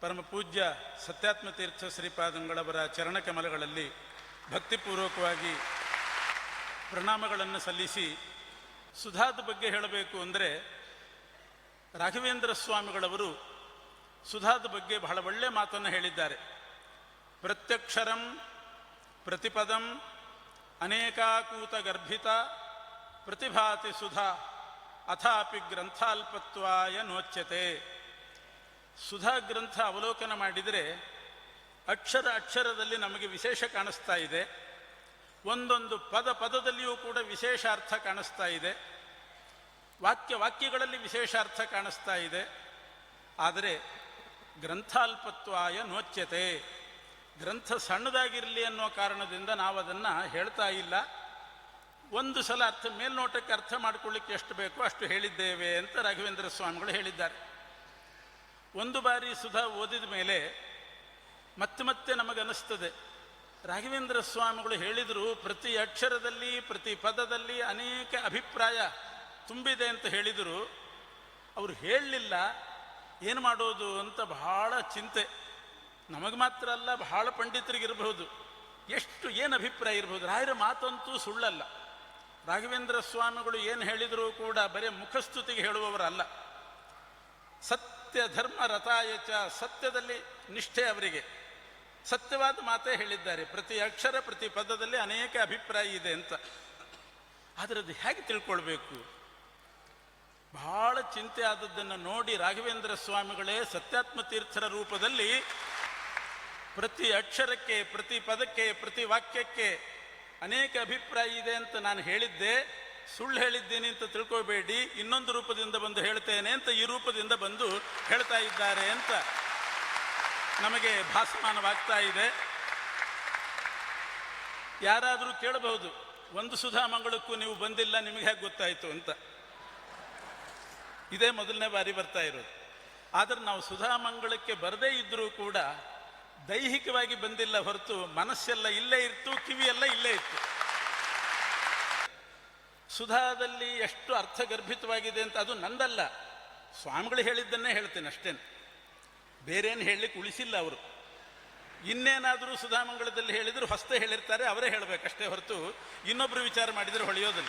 ಪರಮ ಪೂಜ್ಯ ಸತ್ಯಾತ್ಮ ತೀರ್ಥ ಶ್ರೀಪಾದಂಗಳವರ ಚರಣಕಮಲಗಳಲ್ಲಿ ಭಕ್ತಿಪೂರ್ವಕವಾಗಿ ಪ್ರಣಾಮಗಳನ್ನು ಸಲ್ಲಿಸಿ ಸುಧಾದ ಬಗ್ಗೆ ಹೇಳಬೇಕು ಅಂದರೆ ರಾಘವೇಂದ್ರ ಸ್ವಾಮಿಗಳವರು ಸುಧಾದ ಬಗ್ಗೆ ಬಹಳ ಒಳ್ಳೆಯ ಮಾತನ್ನು ಹೇಳಿದ್ದಾರೆ. ಪ್ರತ್ಯಕ್ಷರಂ, ಪ್ರತಿಪದಂ, ಅನೇಕಾಕೂತ ಗರ್ಭಿತ, ಪ್ರತಿಭಾತಿ ಸುಧಾ, ಅಥಾಪಿ ಗ್ರಂಥಾಲ್ಪತ್ವಾಯ ನೋಚ್ಯತೆ. ಸುಧಾ ಗ್ರಂಥ ಅವಲೋಕನ ಮಾಡಿದರೆ ಅಕ್ಷರ ಅಕ್ಷರದಲ್ಲಿ ನಮಗೆ ವಿಶೇಷ ಕಾಣಿಸ್ತಾ ಇದೆ. ಒಂದೊಂದು ಪದ ಪದದಲ್ಲಿಯೂ ಕೂಡ ವಿಶೇಷ ಅರ್ಥ ಕಾಣಿಸ್ತಾ ಇದೆ. ವಾಕ್ಯ ವಾಕ್ಯಗಳಲ್ಲಿ ವಿಶೇಷ ಅರ್ಥ ಕಾಣಿಸ್ತಾ ಇದೆ. ಆದರೆ ಗ್ರಂಥಾಲ್ಪತ್ವಾಯ ನೋಚ್ಯತೆ. ಗ್ರಂಥ ಸಣ್ಣದಾಗಿರಲಿ ಅನ್ನೋ ಕಾರಣದಿಂದ ನಾವು ಅದನ್ನು ಹೇಳ್ತಾ ಇಲ್ಲ. ಒಂದು ಸಲ ಅರ್ಥ ಮೇಲ್ನೋಟಕ್ಕೆ ಅರ್ಥ ಮಾಡಿಕೊಳ್ಳಿಕ್ಕೆ ಎಷ್ಟು ಬೇಕೋ ಅಷ್ಟು ಹೇಳಿದ್ದೇವೆ ಅಂತ ರಾಘವೇಂದ್ರ ಸ್ವಾಮಿಗಳು ಹೇಳಿದ್ದಾರೆ. ಒಂದು ಬಾರಿ ಸುಧಾ ಓದಿದ ಮೇಲೆ ಮತ್ತೆ ಮತ್ತೆ ನಮಗನ್ನಿಸ್ತದೆ. ರಾಘವೇಂದ್ರ ಸ್ವಾಮಿಗಳು ಹೇಳಿದರು, ಪ್ರತಿ ಅಕ್ಷರದಲ್ಲಿ, ಪ್ರತಿ ಪದದಲ್ಲಿ ಅನೇಕ ಅಭಿಪ್ರಾಯ ತುಂಬಿದೆ ಅಂತ ಹೇಳಿದರು. ಅವರು ಹೇಳಲಿಲ್ಲ, ಏನು ಮಾಡೋದು ಅಂತ ಬಹಳ ಚಿಂತೆ. ನಮಗೆ ಮಾತ್ರ ಅಲ್ಲ, ಬಹಳ ಪಂಡಿತರಿಗಿರಬಹುದು. ಎಷ್ಟು, ಏನು ಅಭಿಪ್ರಾಯ ಇರಬಹುದು? ರಾಯರ ಮಾತಂತೂ ಸುಳ್ಳಲ್ಲ. ರಾಘವೇಂದ್ರ ಸ್ವಾಮಿಗಳು ಏನು ಹೇಳಿದರೂ ಕೂಡ ಬರೀ ಮುಖಸ್ತುತಿಗೆ ಹೇಳುವವರಲ್ಲ. ಸತ್ಯ, ಧರ್ಮ ರಥಾಯಚ ಸತ್ಯದಲ್ಲಿ ನಿಷ್ಠೆ ಅವರಿಗೆ. ಸತ್ಯವಾದ ಮಾತೇ ಹೇಳಿದ್ದಾರೆ. ಪ್ರತಿ ಅಕ್ಷರ, ಪ್ರತಿ ಪದದಲ್ಲಿ ಅನೇಕ ಅಭಿಪ್ರಾಯ ಇದೆ ಅಂತ. ಅದರದ್ದು ಅದು ಹೇಗೆ ತಿಳ್ಕೊಳ್ಬೇಕು? ಬಹಳ ಚಿಂತೆ ಆದದ್ದನ್ನು ನೋಡಿ ರಾಘವೇಂದ್ರ ಸ್ವಾಮಿಗಳೇ ಸತ್ಯಾತ್ಮ ತೀರ್ಥರ ರೂಪದಲ್ಲಿ ಪ್ರತಿ ಅಕ್ಷರಕ್ಕೆ, ಪ್ರತಿ ಪದಕ್ಕೆ, ಪ್ರತಿ ವಾಕ್ಯಕ್ಕೆ ಅನೇಕ ಅಭಿಪ್ರಾಯ ಇದೆ ಅಂತ ನಾನು ಹೇಳಿದ್ದೆ. ಸುಳ್ಳು ಹೇಳಿದ್ದೇನೆ ಅಂತ ತಿಳ್ಕೋಬೇಡಿ, ಇನ್ನೊಂದು ರೂಪದಿಂದ ಬಂದು ಹೇಳ್ತೇನೆ ಅಂತ ಈ ರೂಪದಿಂದ ಬಂದು ಹೇಳ್ತಾ ಇದ್ದಾರೆ ಅಂತ ನಮಗೆ ಭಾಸಮಾನವಾಗ್ತಾ ಇದೆ. ಯಾರಾದರೂ ಕೇಳಬಹುದು, ಒಂದು ಸುಧಾಮಂಗಳಕ್ಕೂ ನೀವು ಬಂದಿಲ್ಲ, ನಿಮಗೆ ಹೇಗೆ ಗೊತ್ತಾಯಿತು? ಅಂತ. ಇದೇ ಮೊದಲನೇ ಬಾರಿ ಬರ್ತಾ ಇರೋದು. ಆದರೆ ನಾವು ಸುಧಾಮಂಗಳಕ್ಕೆ ಬರದೇ ಇದ್ದರೂ ಕೂಡ ದೈಹಿಕವಾಗಿ ಬಂದಿಲ್ಲ ಹೊರತು ಮನಸ್ಸೆಲ್ಲ ಇಲ್ಲೇ ಇತ್ತು, ಕಿವಿಯೆಲ್ಲ ಇಲ್ಲೇ ಇತ್ತು. ಸುಧಾದಲ್ಲಿ ಎಷ್ಟು ಅರ್ಥಗರ್ಭಿತವಾಗಿದೆ ಅಂತ ಅದು ನಂದಲ್ಲ. ಸ್ವಾಮಿಗಳು ಹೇಳಿದ್ದನ್ನೇ ಹೇಳ್ತೇನೆ ಅಷ್ಟೇನು. ಬೇರೇನು ಹೇಳಲಿಕ್ಕೆ ಉಳಿಸಿಲ್ಲ ಅವರು. ಇನ್ನೇನಾದರೂ ಸುಧಾಮಂಗಳದಲ್ಲಿ ಹೇಳಿದ್ರು, ಹೊಸ್ತೇ ಹೇಳಿರ್ತಾರೆ, ಅವರೇ ಹೇಳಬೇಕಷ್ಟೇ ಹೊರತು ಇನ್ನೊಬ್ಬರು ವಿಚಾರ ಮಾಡಿದರೆ ಹೊಳೆಯೋದಿಲ್ಲ.